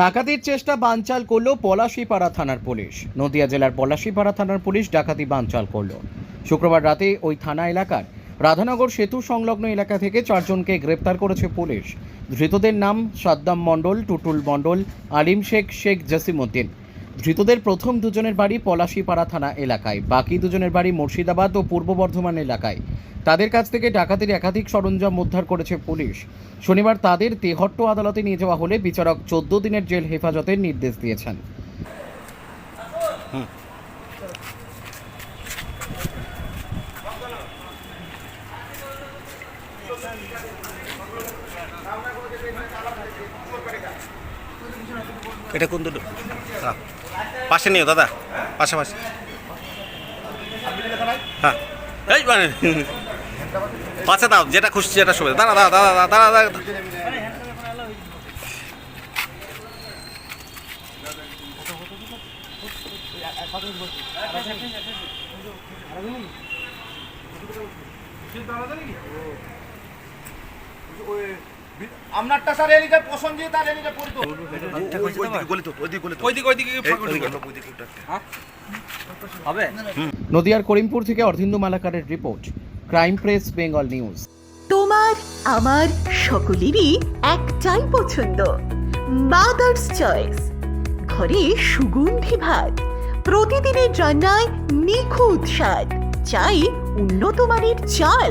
ডাকাতির চেষ্টা বানচাল করল পলাশীপাড়া থানার পুলিশ। নদিয়া জেলার পলাশীপাড়া থানার পুলিশ ডাকাতি বানচাল করল। শুক্রবার রাতে ওই থানা এলাকার রাধানগর সেতু সংলগ্ন এলাকা থেকে চারজনকে গ্রেপ্তার করেছে পুলিশ। ধৃতদের নাম সাদ্দাম মণ্ডল, টুটুল মণ্ডল, আলিম শেখ শেখ জসিমউদ্দিন। ধৃতদের প্রথম দুজনের বাড়ি পলাশীপাড়া থানা এলাকায়, বাকি দুজনের বাড়ি মুর্শিদাবাদ ও পূর্ব বর্ধমান এলাকায়। তাদের কাছ থেকে ডাকাতির একাধিক সরঞ্জাম উদ্ধার করেছে পুলিশ। শনিবার তাদের তেহট্ট আদালতে নিয়ে যাওয়া হলে বিচারক চোদ্দ দিনের জেল হেফাজতের নির্দেশ দিয়েছেন। এটা কোন দুটো পাশে নিও দাদা পাশাপাশি হ্যাঁ এই মানে পাশে দাও যেটা খুশি যেটা সুবিধা দাঁড়া দাঁড়া দাঁড়া দাঁড়া দাঁড়া দাঁড়া আপনারটা স্যার এলিটা এলিটা পরিত নদিয়ার করিমপুর থেকে Ardhendu মালাকারের report crime press Bengal news. তোমার আমার সকলেরই একটাই পছন্দ মাদার্স চয়েস ঘরে সুগন্ধি ভাত প্রতিদিনের রান্নায় নিখুঁত স্বাদ চাই উন্নত মানের চাল